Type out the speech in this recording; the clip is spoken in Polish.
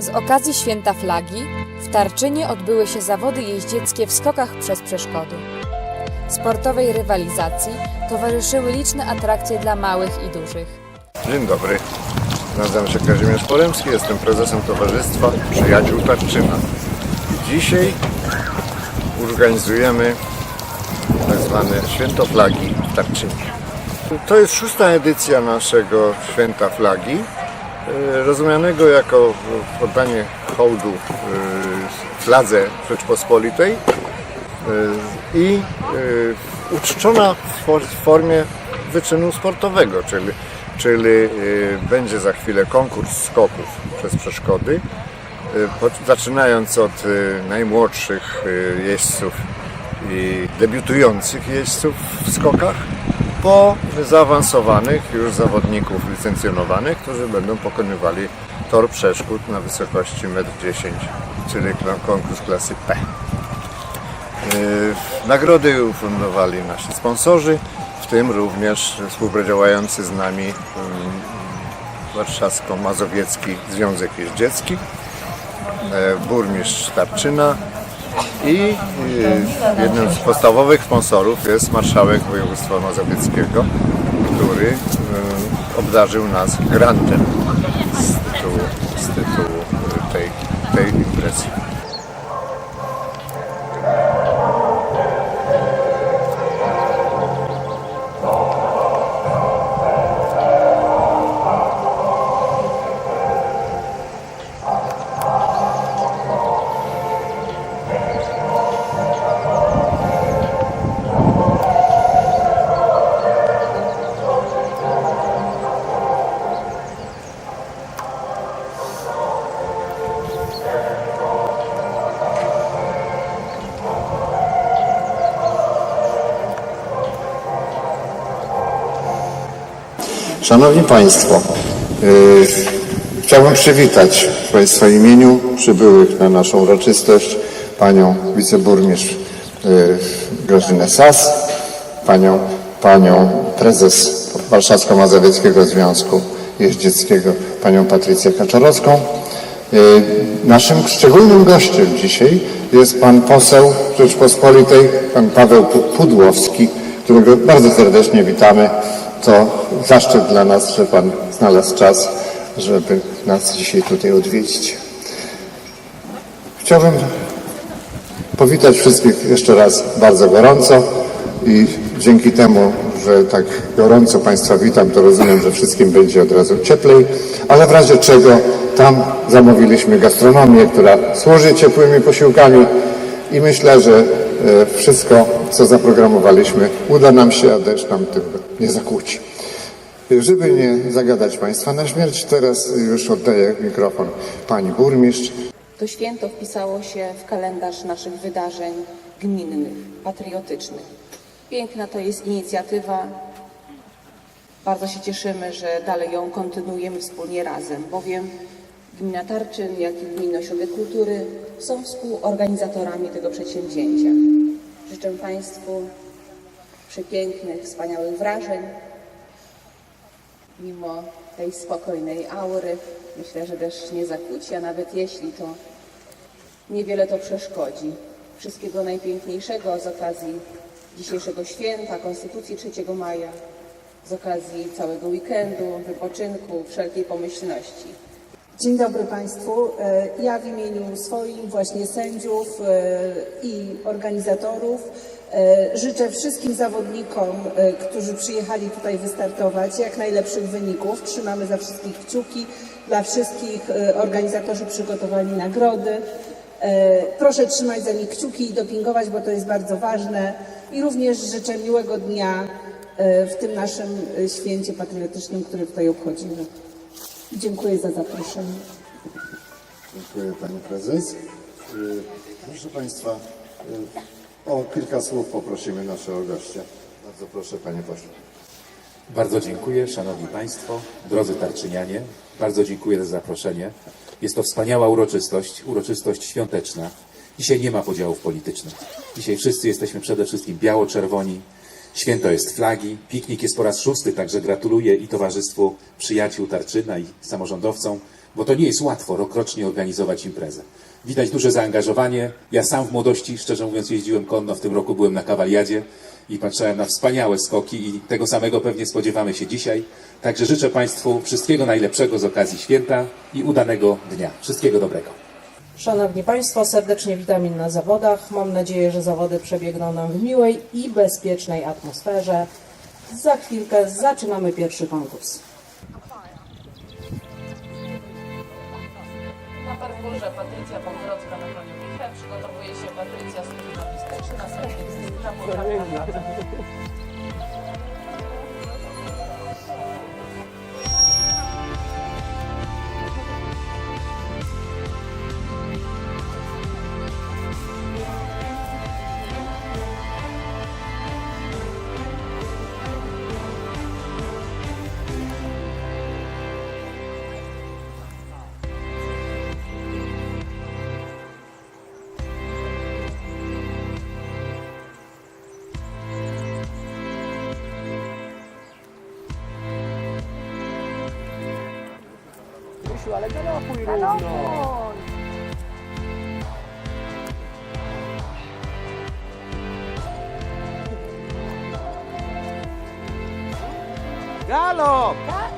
Z okazji Święta Flagi w Tarczynie odbyły się zawody jeździeckie w skokach przez przeszkody. Sportowej rywalizacji towarzyszyły liczne atrakcje dla małych i dużych. Dzień dobry. Nazywam się Kazimierz Poremski, jestem prezesem Towarzystwa Przyjaciół Tarczyna. Dzisiaj organizujemy tak zwane Święto Flagi w Tarczynie. To jest szósta edycja naszego Święta Flagi, rozumianego jako oddanie hołdu e, fladze Rzeczpospolitej e, i e, uczczona w for- w formie wyczynu sportowego, czyli, czyli e, będzie za chwilę konkurs skoków przez przeszkody, e, zaczynając od e, najmłodszych e, jeźdźców i debiutujących jeźdźców w skokach, po zaawansowanych już zawodników licencjonowanych, którzy będą pokonywali tor przeszkód na wysokości 1,10 m, czyli konkurs klasy P. Yy, Nagrody ufundowali nasi sponsorzy, w tym również współdziałający z nami ym, Warszawsko-Mazowiecki Związek Jeździecki, e, burmistrz Tarczyna i yy, jednym z podstawowych sponsorów jest marszałek województwa mazowieckiego, który yy, obdarzył nas grantem z tytułu, z tytułu tej, tej imprezy. Szanowni Państwo, yy, chciałbym przywitać w Państwa imieniu przybyłych na naszą uroczystość panią wiceburmistrz yy, Grażynę Sas, panią, panią prezes Warszawsko-Mazowieckiego Związku Jeździeckiego, panią Patrycję Kaczorowską. Yy, Naszym szczególnym gościem dzisiaj jest pan poseł Rzeczpospolitej, pan Paweł Pu- Pudłowski, którego bardzo serdecznie witamy. To zaszczyt dla nas, że pan znalazł czas, żeby nas dzisiaj tutaj odwiedzić. Chciałbym powitać wszystkich jeszcze raz bardzo gorąco i dzięki temu, że tak gorąco Państwa witam, to rozumiem, że wszystkim będzie od razu cieplej, ale w razie czego tam zamówiliśmy gastronomię, która służy ciepłymi posiłkami i myślę, że e, wszystko, co zaprogramowaliśmy, uda nam się, a deszcz nam tego nie zakłóci. Żeby nie zagadać Państwa na śmierć, teraz już oddaję mikrofon Pani Burmistrz. To święto wpisało się w kalendarz naszych wydarzeń gminnych, patriotycznych. Piękna to jest inicjatywa. Bardzo się cieszymy, że dalej ją kontynuujemy wspólnie razem, bowiem Gmina Tarczyn, jak i Gminny Ośrodek Kultury są współorganizatorami tego przedsięwzięcia. Życzę Państwu przepięknych, wspaniałych wrażeń, mimo tej spokojnej aury. Myślę, że deszcz nie zakłóci, a nawet jeśli, to niewiele to przeszkodzi. Wszystkiego najpiękniejszego z okazji dzisiejszego święta, Konstytucji 3 maja, z okazji całego weekendu, wypoczynku, wszelkiej pomyślności. Dzień dobry Państwu. E, Ja w imieniu swoim, właśnie sędziów e, i organizatorów życzę wszystkim zawodnikom, e, którzy przyjechali tutaj wystartować, jak najlepszych wyników. Trzymamy za wszystkich kciuki. Dla wszystkich e, organizatorzy przygotowali nagrody. E, Proszę trzymać za nich kciuki i dopingować, bo to jest bardzo ważne. I również życzę miłego dnia e, w tym naszym e, święcie patriotycznym, który tutaj obchodzimy. Dziękuję za zaproszenie. Dziękuję Pani Prezes. Proszę Państwa, o kilka słów poprosimy naszego gościa. Bardzo proszę Panie Pośle. Bardzo dziękuję, Szanowni Państwo, drodzy Tarczynianie. Bardzo dziękuję za zaproszenie. Jest to wspaniała uroczystość, uroczystość świąteczna. Dzisiaj nie ma podziałów politycznych. Dzisiaj wszyscy jesteśmy przede wszystkim biało-czerwoni. Święto jest flagi, piknik jest po raz szósty, także gratuluję i Towarzystwu Przyjaciół Tarczyna i samorządowcom bo to nie jest łatwo rokrocznie organizować imprezę. Widać duże zaangażowanie. Ja sam w młodości, szczerze mówiąc, jeździłem konno. W tym roku byłem na kawaliadzie i patrzyłem na wspaniałe skoki i tego samego pewnie spodziewamy się dzisiaj. Także życzę Państwu wszystkiego najlepszego z okazji święta i udanego dnia. Wszystkiego dobrego. Szanowni Państwo, serdecznie witam na zawodach. Mam nadzieję, że zawody przebiegną nam w miłej i bezpiecznej atmosferze. Za chwilkę zaczynamy pierwszy konkurs. Parkurze Patrycja Pągrodzka na koniu Michę. Przygotowuje się Patrycja Stefanowi następnie Krystyna tu Galop! Galop!